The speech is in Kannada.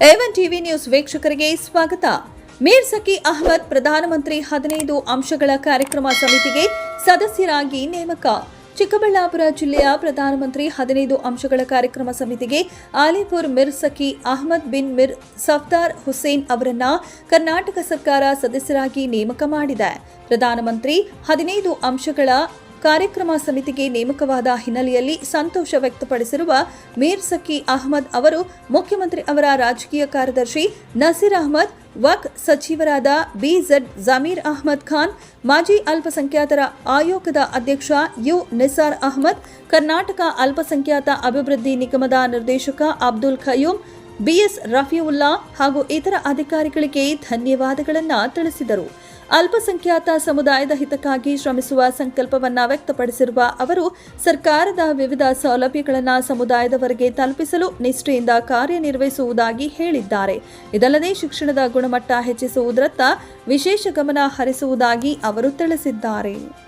ಏವನ್ ಟಿವಿ ನ್ಯೂಸ್ ವೀಕ್ಷಕರಿಗೆ ಸ್ವಾಗತ. ಮೀರ್ ಸಕಿ ಅಹ್ಮದ್, ಪ್ರಧಾನಮಂತ್ರಿ ಹದಿನೈದು ಅಂಶಗಳ ಕಾರ್ಯಕ್ರಮ ಸಮಿತಿಗೆ ಸದಸ್ಯರಾಗಿ ನೇಮಕ. ಚಿಕ್ಕಬಳ್ಳಾಪುರ ಜಿಲ್ಲೆಯ ಪ್ರಧಾನಮಂತ್ರಿ ಹದಿನೈದು ಅಂಶಗಳ ಕಾರ್ಯಕ್ರಮ ಸಮಿತಿಗೆ ಆಲಿಪುರ್ ಮಿರ್ ಸಖಿ ಅಹ್ಮದ್ ಬಿನ್ ಮಿರ್ ಸಫ್ತಾರ್ ಹುಸೇನ್ ಅವರನ್ನ ಕರ್ನಾಟಕ ಸರ್ಕಾರ ಸದಸ್ಯರಾಗಿ ನೇಮಕ ಮಾಡಿದೆ. ಪ್ರಧಾನಮಂತ್ರಿ ಹದಿನೈದು ಅಂಶಗಳ ಕಾರ್ಯಕ್ರಮ ಸಮಿತಿಗೆ ನೇಮಕವಾದ ಹಿನ್ನೆಲೆಯಲ್ಲಿ ಸಂತೋಷ ವ್ಯಕ್ತಪಡಿಸಿರುವ ಮೀರ್ ಸಕ್ಕಿ ಅಹ್ಮದ್ ಅವರು, ಮುಖ್ಯಮಂತ್ರಿ ಅವರ ರಾಜಕೀಯ ಕಾರ್ಯದರ್ಶಿ ನಸೀರ್ ಅಹಮದ್, ವಕ್ ಸಚಿವರಾದ ಬಿಝಡ್ ಜಮೀರ್ ಅಹ್ಮದ್ ಖಾನ್, ಮಾಜಿ ಅಲ್ಪಸಂಖ್ಯಾತರ ಆಯೋಗದ ಅಧ್ಯಕ್ಷ ಯು ನಿಸಾರ್ ಅಹ್ಮದ್, ಕರ್ನಾಟಕ ಅಲ್ಪಸಂಖ್ಯಾತ ಅಭಿವೃದ್ಧಿ ನಿಗಮದ ನಿರ್ದೇಶಕ ಅಬ್ದುಲ್ ಖಯೂಮ್ ಬಿಎಸ್ ರಫಿಯುಲ್ಲಾ ಹಾಗೂ ಇತರ ಅಧಿಕಾರಿಗಳಿಗೆ ಧನ್ಯವಾದಗಳನ್ನು ತಿಳಿಸಿದರು. ಅಲ್ಪಸಂಖ್ಯಾತ ಸಮುದಾಯದ ಹಿತಕ್ಕಾಗಿ ಶ್ರಮಿಸುವ ಸಂಕಲ್ಪವನ್ನು ವ್ಯಕ್ತಪಡಿಸಿರುವ ಅವರು, ಸರ್ಕಾರದ ವಿವಿಧ ಸೌಲಭ್ಯಗಳನ್ನು ಸಮುದಾಯದವರೆಗೆ ತಲುಪಿಸಲು ನಿಷ್ಠೆಯಿಂದ ಕಾರ್ಯನಿರ್ವಹಿಸುವುದಾಗಿ ಹೇಳಿದ್ದಾರೆ. ಇದಲ್ಲದೆ ಶಿಕ್ಷಣದ ಗುಣಮಟ್ಟ ಹೆಚ್ಚಿಸುವುದರತ್ತ ವಿಶೇಷ ಗಮನ ಹರಿಸುವುದಾಗಿ ಅವರು ತಿಳಿಸಿದ್ದಾರೆ.